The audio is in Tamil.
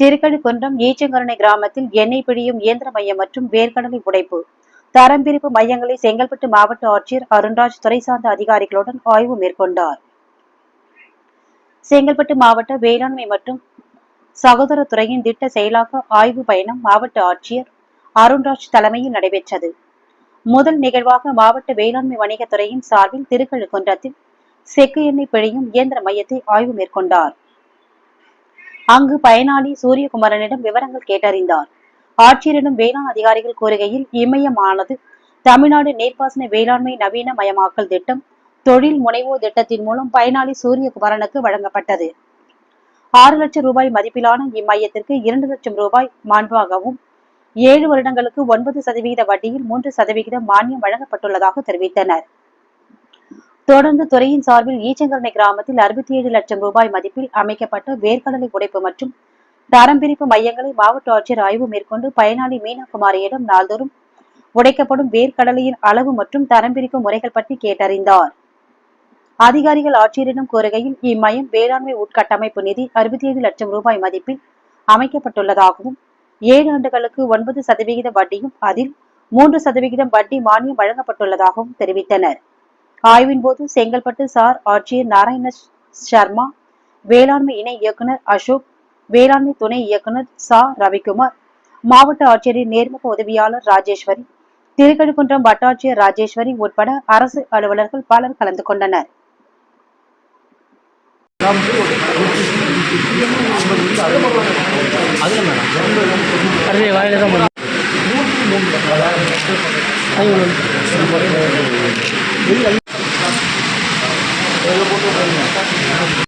திருக்கழுக்குன்றம் ஈச்சங்கரணை கிராமத்தில் எண்ணெய் பிழியும் இயந்திர மையம் மற்றும் வேர்க்கடலை உடைப்பு. தரம் பிரிப்பு மையங்களை செங்கல்பட்டு மாவட்ட ஆட்சியர் அருண்ராஜ் துறை சார்ந்த அதிகாரிகளுடன் ஆய்வு மேற்கொண்டார். செங்கல்பட்டு மாவட்ட வேளாண்மை மற்றும் சகோதரத்துறையின் திட்ட செயலாக்க ஆய்வு பயணம் மாவட்ட ஆட்சியர் அருண்ராஜ் தலைமையில் நடைபெற்றது. முதல் நிகழ்வாக மாவட்ட வேளாண்மை வணிகத்துறையின் சார்பில் திருக்கழுக்குன்றத்தில் செக்கு எண்ணெய் பிழியும் இயந்திர மையத்தை ஆய்வு மேற்கொண்டார். அங்கு பயனாளி சூரியகுமரனிடம் விவரங்கள் கேட்டறிந்தார். ஆட்சியரிடம் வேளாண் அதிகாரிகள் கூறுகையில் இமயமானது தமிழ்நாடு நீர்ப்பாசன வேளாண்மை நவீன மயமாக்கல் திட்டம் தொழில் முனைவோர் திட்டத்தின் மூலம் பயனாளி சூரியகுமரனுக்கு வழங்கப்பட்டது. ஆறு லட்சம் ரூபாய் மதிப்பிலான இம்மையத்திற்கு இரண்டு லட்சம் ரூபாய் மாண்பாகவும் ஏழு வருடங்களுக்கு ஒன்பது சதவிகித வட்டியில் மூன்று சதவிகித மானியம் வழங்கப்பட்டுள்ளதாக தெரிவித்தனர். தொடர்ந்து துறையின் சார்பில் ஈச்சங்கரணை கிராமத்தில் அறுபத்தி ஏழு லட்சம் ரூபாய் மதிப்பில் அமைக்கப்பட்ட வேர்க்கடலை உடைப்பு மற்றும் தரம் பிரிப்பு மையங்களை மாவட்ட ஆட்சியர் ஆய்வு மேற்கொண்டு பயனாளி மீனாகுமாரியிடம் நாள்தோறும் உடைக்கப்படும் வேர்க்கடலையின் அளவு மற்றும் தரம் பிரிப்பு முறைகள் பற்றி கேட்டறிந்தார். அதிகாரிகள் ஆட்சியரிடம் கூறுகையில் இம்மையம் வேளாண்மை உட்கட்டமைப்பு நிதி அறுபத்தி ஏழு லட்சம் ரூபாய் மதிப்பில் அமைக்கப்பட்டுள்ளதாகவும் ஏழு ஆண்டுகளுக்கு ஒன்பது சதவிகித வட்டியும் அதில் மூன்று சதவிகிதம் வட்டி மானியம் வழங்கப்பட்டுள்ளதாகவும் தெரிவித்தனர். ஆய்வின் போது செங்கல்பட்டு சார் ஆட்சியர் நாராயண சர்மா வேளாண்மை இணை இயக்குனர் அசோக் வேளாண்மை துணை இயக்குனர் சா. ரவிக்குமார் மாவட்ட ஆட்சியரின் நேர்முக உதவியாளர் ராஜேஸ்வரி திருக்கழுக்குன்றம் வட்டாட்சியர் ராஜேஸ்வரி உட்பட அரசு அலுவலர்கள் பலர் கலந்து கொண்டனர். அதுல மேடம் போட்டு